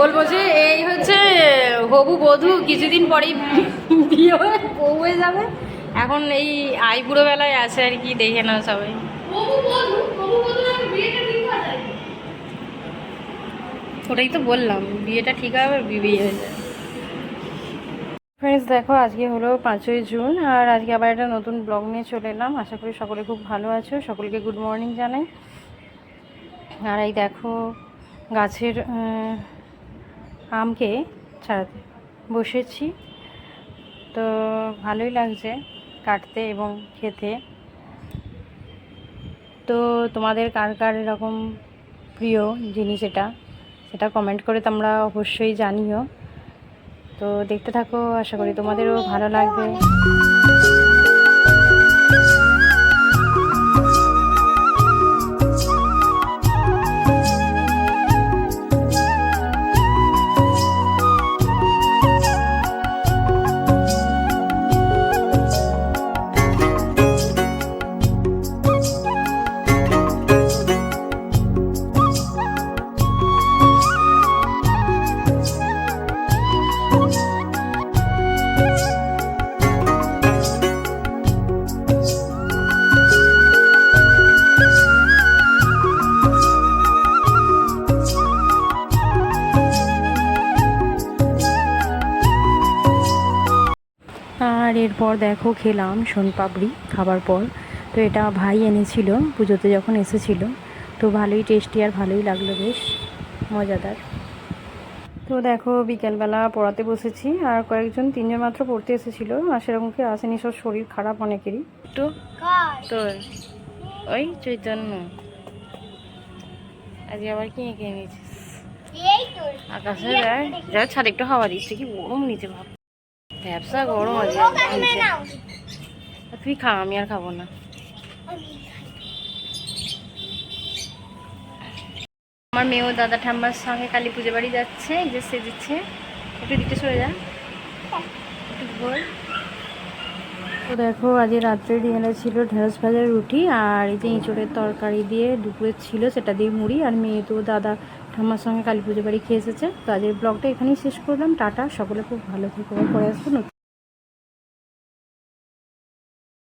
বলব যে এই হচ্ছে হবু বধূ কিছুদিন পরেই বিয়ে হয়ে বউ হয়ে যাবে। এখন এই আইবুড়ো বেলায় আছে আর কি দেখে নাও সবাই। ওটাই তো বললাম বিয়েটা ঠিক হবে বিয়ে হয়ে যাবে ফ্রেন্ডস দেখো আজকে হলো পাঁচই জুন আর আজকে আবার একটা নতুন ব্লগ নিয়ে চলে এলাম। আশা করি সকলে খুব ভালো আছো সকলকে গুড মর্নিং জানাই। আর এই দেখো গাছের আমকে ছাড়াতে বসেছি। তো ভালোই লাগছে কাটতে এবং খেতে। তো তোমাদের কার কার এরকম প্রিয় জিনিস এটা? সেটা কমেন্ট করে তোমরা অবশ্যই জানিও। তো দেখতে থাকো, আশা করি তোমাদেরও ভালো লাগবে। আর এরপর দেখো খেলাম সোনপাপড়ি খাবার পর। তো এটা ভাই এনেছিল পুজোতে যখন এসেছিল। তো ভালোই টেস্টি আর ভালোই লাগল বেশ মজাদার। তো দেখো বিকেলবেলা পড়াতে বসেছি আর কয়েকজন তিনজন মাত্র পড়তে এসেছিল। আর সেরকম কি আসেনি সব শরীর খারাপ অনেকেরই। তো তো ওই চৈতন্য। আজকে আবার কি এঁকে এনেছিস আকাশে যায় যা ছাদ একটু হাওয়া দিচ্ছে কি গরম নিচে ভাব। ব্যবসা গরম আছে। তুই খা আমি আর খাব না। আমার মেয়েও দাদা ঠাম্মার সঙ্গে কালী পুজো বাড়ি যাচ্ছে এই যে সেজেছে। একটু দিতে সরে যা। একটু ঘোর। তো দেখো, আজকে রাত্রে ডিনারে ছিল ঢেঁড়স ভাজার রুটি আর এই যে ইঁচড়ের তরকারি দিয়ে দুপুরে ছিল সেটা দিয়ে মুড়ি। আর মেয়ে তো দাদা ঠাম্মার সঙ্গে কালী পুজো বাড়ি খেয়ে এসেছে। তো আজকে ব্লগটা এখানেই শেষ করলাম। টাটা, সকলে খুব ভালো থেকে, পরে আসব